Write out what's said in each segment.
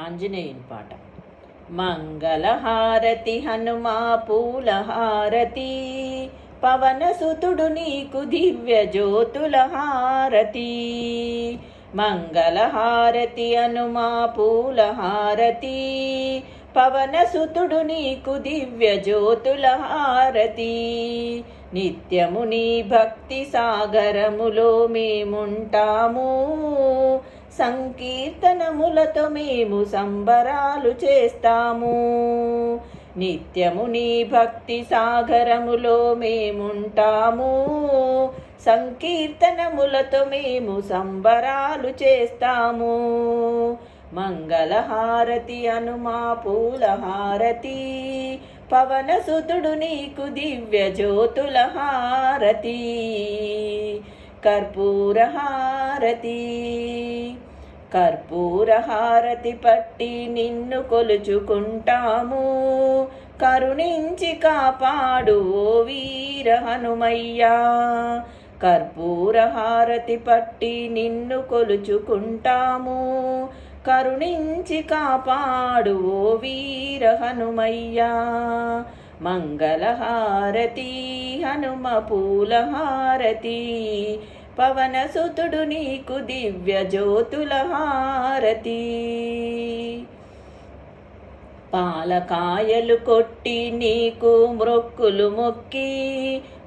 ఆంజనేయుని పాట. మంగళహారతి హనుమా పూలహారతి పవనసుతుడు నీకు దివ్య జ్యోతుల హారతి మంగళహారతి హనుమా పూలహారతి పవనసుతుడు నీకు దివ్య జ్యోతుల హారతి నిత్యము నీ భక్తి సాగరములో మేముంటాము. సంకీర్తనములతో మేము సంబరాలు చేస్తాము. నిత్యము నీ భక్తి సాగరములో మేముంటాము. సంకీర్తనములతో మేము సంబరాలు చేస్తాము. మంగళహారతి అనుమా పూలహారతి. పవనసుతుడు నీకు దివ్య జ్యోతుల హారతి. కర్పూరహారతి. కర్పూరహారతి పట్టి నిన్ను కొలుచుకుంటాము. కరుణించి కాపాడు ఓ వీర హనుమయ్యా. కర్పూరహారతి పట్టి నిన్ను కొలుచుకుంటాము. కరుణించి కాపాడు ఓ వీర హనుమయ్యా. మంగళహారతి హనుమ పూలహారతి పవనసుతుడు నీకు దివ్య జ్యోతుల హారతి పాలకాయలు కొట్టి నీకు మ్రొక్కులు మొక్కి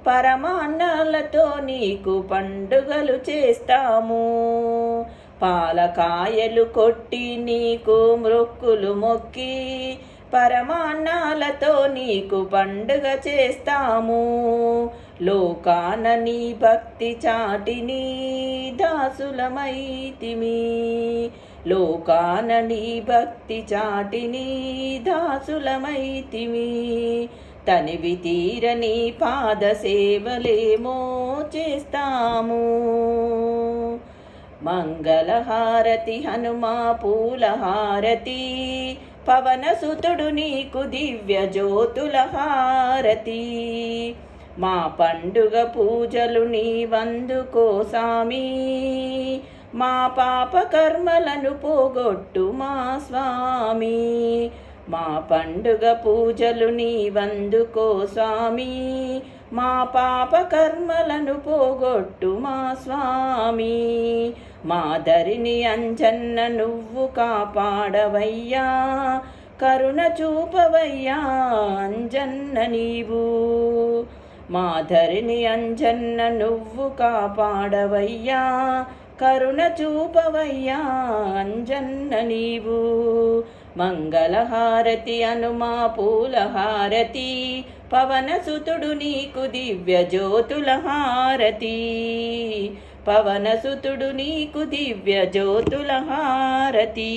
పరమాన్నాలతో నీకు పండుగలు చేస్తాము. పాలకాయలు కొట్టి నీకు మ్రొక్కులు మొక్కి పరమాన్నాలతో నీకు పండుగ చేస్తాము. లోకాన నీ భక్తి చాటిని దాసులమైతిమి. లోకాన నీ భక్తి చాటిని దాసులమైతిమి. తనివి తీరని పాద సేవలేమో చేస్తాము. మంగళహారతి హనుమా పూలహారతి పవనసుతుడు నీకు దివ్య జ్యోతుల హారతి. మా పండుగ పూజలు నీ వందుకో సామి. మా పాప కర్మలను పోగొట్టు మా స్వామి. మా పండుగ పూజలు నీ వందుకో స్వామి మా పాప కర్మలను పోగొట్టు మా స్వామి. మాదరిని అంజన్న నువ్వు కాపాడవయ్యా కరుణ చూపవయ్యా అంజన్న నీవు. మాధరిని అంజన్న నువ్వు కాపాడవయ్యా కరుణ చూపవయ్యా అంజన్న నీవు. మంగళహారతి అనుమా పూలహారతి పవనసుతుడు నీకు దివ్య జ్యోతుల హారతి. పవనసుతుడు నీకు దివ్య జ్యోతుల హారతి.